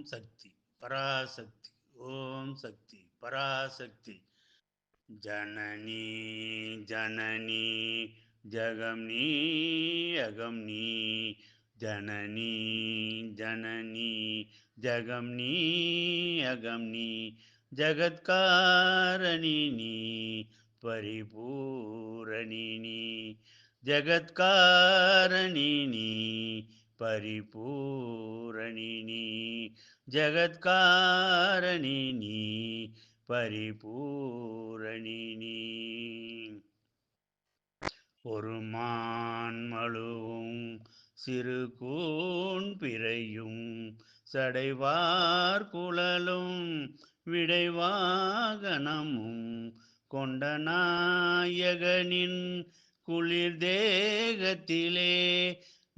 ओम शक्ति, पराशक्ति, ओम शक्ति, पराशक्ति। जननी जननी, जगमनी अगमनी जननी जननी, जगमनी, अगमनी। जगत्कारिणी परिपूरणिनी। जगत्कारिणी நீ ஜகத்காரணி நீ பரிபூரணி நீ ஜகத்காரணி நீ परिपूरणिनी जगत्कारणिनी பரிபூரணினி ஒரு மான்மழுவும் சிறு கூன் பிறையும் சடைவார் குழலும் விடைவாகனமும் கொண்ட நாயகனின் குளிர் தேகத்திலே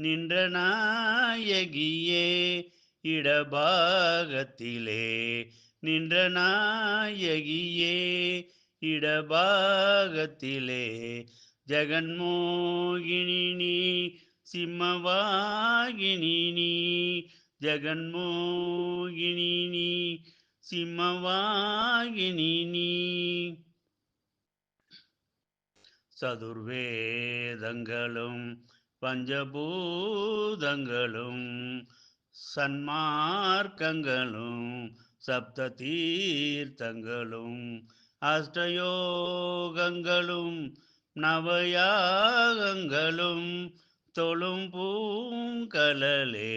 நின்ற நாயகியே இடபாகத்திலே. நின்ற நாயகியே இடபாகத்திலே. ஜெகன்மோகினி நீ சிம்மவாகினி நீ. ஜெகன்மோகினி நீ சிம்மவாகினி நீ. சதுர்வேதங்களும் பஞ்சபூதங்களும் சன்மார்க்கங்களும் சப்த தீர்த்தங்களும் அஷ்டயோகங்களும் நவயாகங்களும் தொழும் பூங்கலலே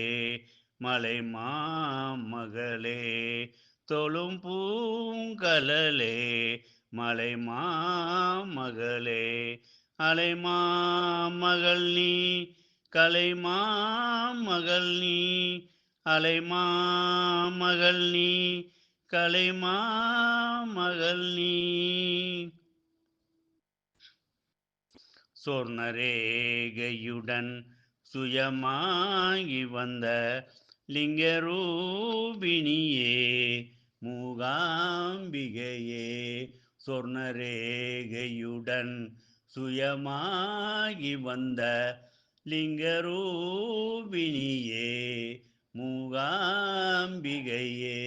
மலை மாமகளே தொழும் பூங்கலலே மலை மாமகளே அலைமாமகள் நீ கலைமாமகள் நீ அலைமாமகள் நீ கலைமாமகள் நீ சொர்ணரேகையுடன் சுயமாகி வந்த லிங்கரூபிணியே மூகாம்பிகையே சொர்ணரேகையுடன் சுயமாகி வந்த லிங்கரூபிணியே மூகாம்பிகையே.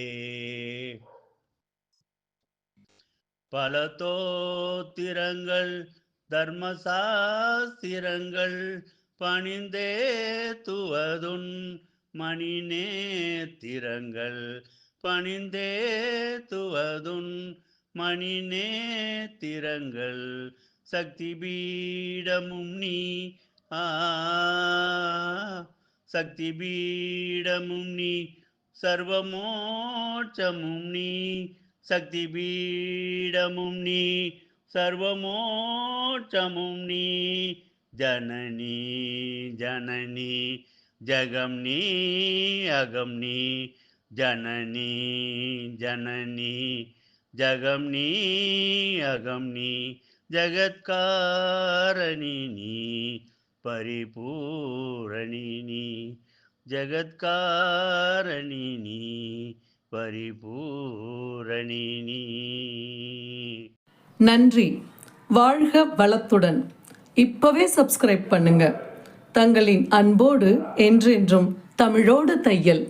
பல தோத்திரங்கள் தர்மசாஸ்திரங்கள் பணிந்தே துவதுன் மணி நேத்திரங்கள் பணிந்தே துவதுன் மணி நேத்திரங்கள் சக்தி பீடமும் நீ ஆ சக்தி பீடமும் நீ சர்வமோட்சமும் நீ சக்தி பீடமும் நீ சர்வமோட்சமும் நீ ஜனனி ஜனனி ஜகம் நீ அகம் நீ ஜனனி ஜனனி ஜகம் நீ அகம் நீ ஜகத்காரணினி பரிபூரணினி ஜகத்காரணினி பரிபூரணி நன்றி. வாழ்க வளத்துடன். இப்பவே சப்ஸ்கிரைப் பண்ணுங்க. தங்களின் அன்போடு என்றென்றும் தமிழோடு தையல்.